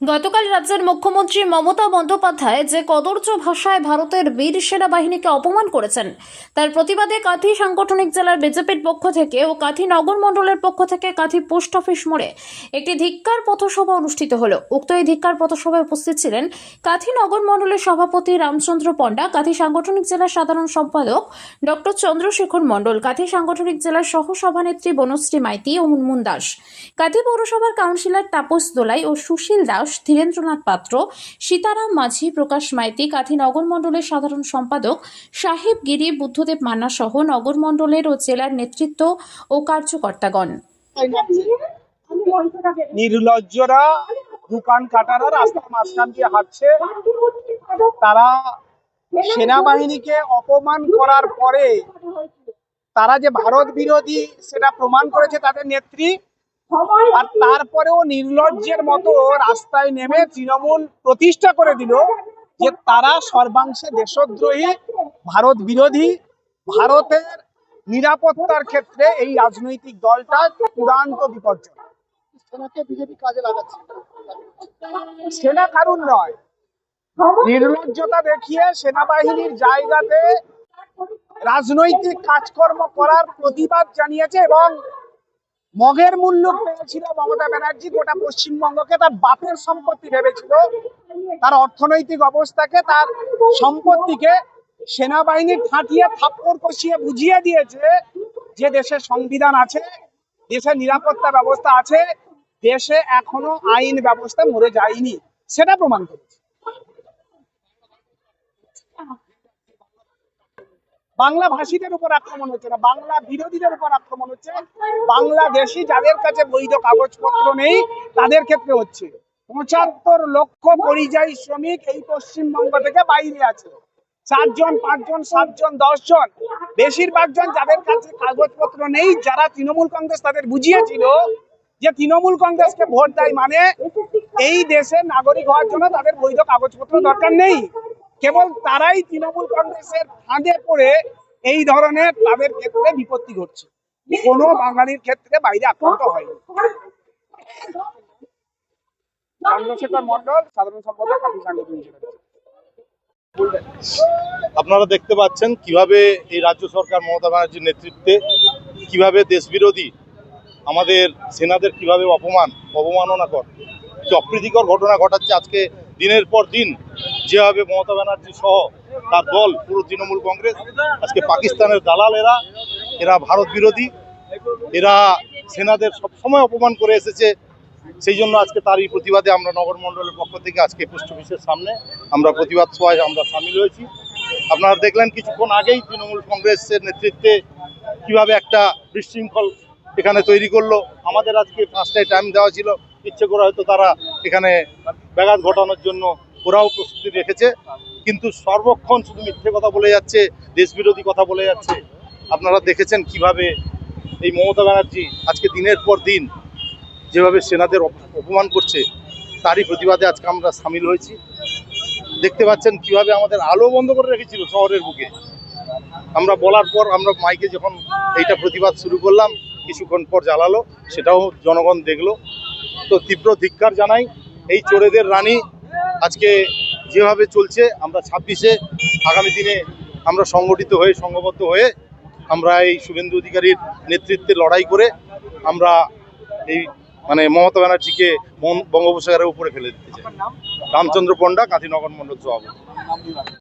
গতকাল রাজ্যের মুখ্যমন্ত্রী মমতা বন্দ্যোপাধ্যায় যে কদর্য ভাষায় ভারতের বীর সেনাবাহিনীকে অপমান করেছেন, তার প্রতিবাদে কাঁথি সাংগঠনিক জেলার বিজেপির পক্ষ থেকে ও কাঁথি নগর মণ্ডলের পক্ষ থেকে কাঁথি পোস্ট অফিস মোড়ে একটি ধিক্কার পথসভা অনুষ্ঠিত হল। উক্ত এই ধিক্কার পথসভায় উপস্থিত ছিলেন কাঁথি নগর মণ্ডলের সভাপতি রামচন্দ্র পণ্ডা, কাঁথি সাংগঠনিক জেলার সাধারণ সম্পাদক ডক্টর চন্দ্রশেখর মণ্ডল, কাঁথি সাংগঠনিক জেলার সহ সভানেত্রী বনশ্রী মাইতি ও মুনমুন দাস, কাঁথি পৌরসভার কাউন্সিলর তাপস দোলাই ও সুশীল দাস ধীরেন্দ্রনাথ পাত্র, সীতারাম মাঝি, প্রকাশ মাইতি, কাঁথি নগর মণ্ডলের সাধারণ সম্পাদক, সাহেব গিরি, বুদ্ধদেব মান্না সহ নগর মণ্ডলের ও জেলার নেতৃত্ব ও কার্যকর্তাগণ। নির্লজ্জরা দোকান কাটারা রাস্তার মাঝখান দিয়ে হাঁটছে। তারা সেনাবাহিনীকে অপমান করার পরে তারা যে ভারত বিরোধী সেটা প্রমাণ করেছে তাদের নেত্রী আর তারপরেও নির্লজ্জের মতো রাস্তায় নেমে তৃণমূল প্রতিষ্ঠা করে দিল যে তারা সর্বাংশে দেশদ্রোহী ভারত বিরোধী ভারতের নিরাপত্তার ক্ষেত্রে এই রাজনৈতিক দলটা চূড়ান্ত বিপর্যয়। বিজেপি কাজে লাগাচ্ছে। সেনা কারণ নয় নির্লজ্জতা দেখিয়ে সেনাবাহিনীর জায়গাতে রাজনৈতিক কাজকর্ম করার প্রতিবাদ জানিয়েছে এবং মগের মূল্য পেয়েছিল মমতা ব্যানার্জি গোটা পশ্চিমবঙ্গকে তার বাপের সম্পত্তি ভেবেছিল। তার অর্থনৈতিক অবস্থাকে, তার সম্পত্তিকে সেনাবাহিনী ঠাঁটিয়ে থাপ্পড় কষিয়ে বুঝিয়ে দিয়েছে যে দেশে সংবিধান আছে দেশের নিরাপত্তা ব্যবস্থা আছে, দেশে এখনও আইন ব্যবস্থা মরে যায়নি। সেটা প্রমাণ করেছে। বাংলা ভাষীদের উপর আক্রমণ হচ্ছে না, বাংলা বিরোধীদের উপর আক্রমণ হচ্ছে। বাংলাদেশি যাদের কাছে বৈধ কাগজপত্র নেই, তাদের ক্ষেত্রে হচ্ছে। পঁচাত্তর লক্ষ পরিযায়ী শ্রমিক এই পশ্চিমবঙ্গ থেকে বাইরে আছে। চারজন, পাঁচজন, সাতজন, দশজন। বেশিরভাগ জন যাদের কাছে কাগজপত্র নেই, যারা তৃণমূল কংগ্রেস তাদের বুঝিয়েছিল যে তৃণমূল কংগ্রেসকে ভোট দেয় মানে এই দেশের নাগরিক হওয়ার জন্য তাদের বৈধ কাগজপত্র দরকার নেই। কেবল তারাই তৃণমূল কংগ্রেসের ফাঁদে পড়ে এই ধরনের তাদের ক্ষেত্রে বিপত্তি ঘটছে। কোনো বাঙালির ক্ষেত্রে বাইরে আক্রান্ত হয়নি। চন্দ্রশেখর মন্ডল সাধারণ সম্পাদক কাপি সাংগঠনিক আপনারা দেখতে পাচ্ছেন কীভাবে এই রাজ্য সরকার মমতা ব্যানার্জির নেতৃত্বে কীভাবে দেশবিরোধী আমাদের সেনাদের কীভাবে অপমান অবমাননা কর অপ্রীতিকর ঘটনা ঘটাচ্ছে আজকে দিনের পর দিন। যেভাবে মমতা ব্যানার্জি সহ তার দল, পুরো তৃণমূল কংগ্রেস, আজকে পাকিস্তানের দালাল এরা এরা ভারত বিরোধী, এরা সেনাদের সবসময় অপমান করে এসেছে। সেই জন্য আজকে তারই প্রতিবাদে আমরা নগর মণ্ডলের পক্ষ থেকে আজকে পোস্ট অফিসের সামনে আমরা প্রতিবাদ সভায় আমরা সামিল হয়েছি। আপনারা দেখলেন কিছুক্ষণ আগেই তৃণমূল কংগ্রেসের নেতৃত্বে কীভাবে একটা বিশৃঙ্খল এখানে তৈরি করল। আমাদের আজকে পাঁচটায় টাইম দেওয়া ছিল। ইচ্ছে করে হয়তো তারা এখানে ব্যাঘাত ঘটানোর জন্য ওরাও প্রস্তুতি রেখেছে, কিন্তু সর্বক্ষণ শুধু মিথ্যে কথা বলে যাচ্ছে, দেশবিরোধী কথা বলে যাচ্ছে। আপনারা দেখেছেন কীভাবে এই মমতা ব্যানার্জি আজকে দিনের পর দিন যেভাবে সেনাদের অপমান করছে, তারই প্রতিবাদে আজকে আমরা সামিল হয়েছি। দেখতে পাচ্ছেন কীভাবে আমাদের আলো বন্ধ করে রেখেছিল শহরের বুকে। আমরা বলার পর আমরা মাইকে যখন এইটা প্রতিবাদ শুরু করলাম, কিছুক্ষণ পর জ্বালালো, সেটাও জনগণ দেখল। তো তীব্র ধিক্কার জানাই, এই চোরেদের রানী আজকে যেভাবে চলছে আমরা ছাব্বিশে আগামী দিনে আমরা সংগঠিত হয়ে সংঘবদ্ধ হয়ে আমরা এই শুভেন্দু অধিকারীর নেতৃত্বে লড়াই করে আমরা এই মানে মমতা ব্যানার্জিকে বঙ্গোপসাগরের উপরে ফেলে দিতে চাই। রামচন্দ্র পণ্ডা কাঁথিনগর মন্ডল মণ্ডল সভাপতি।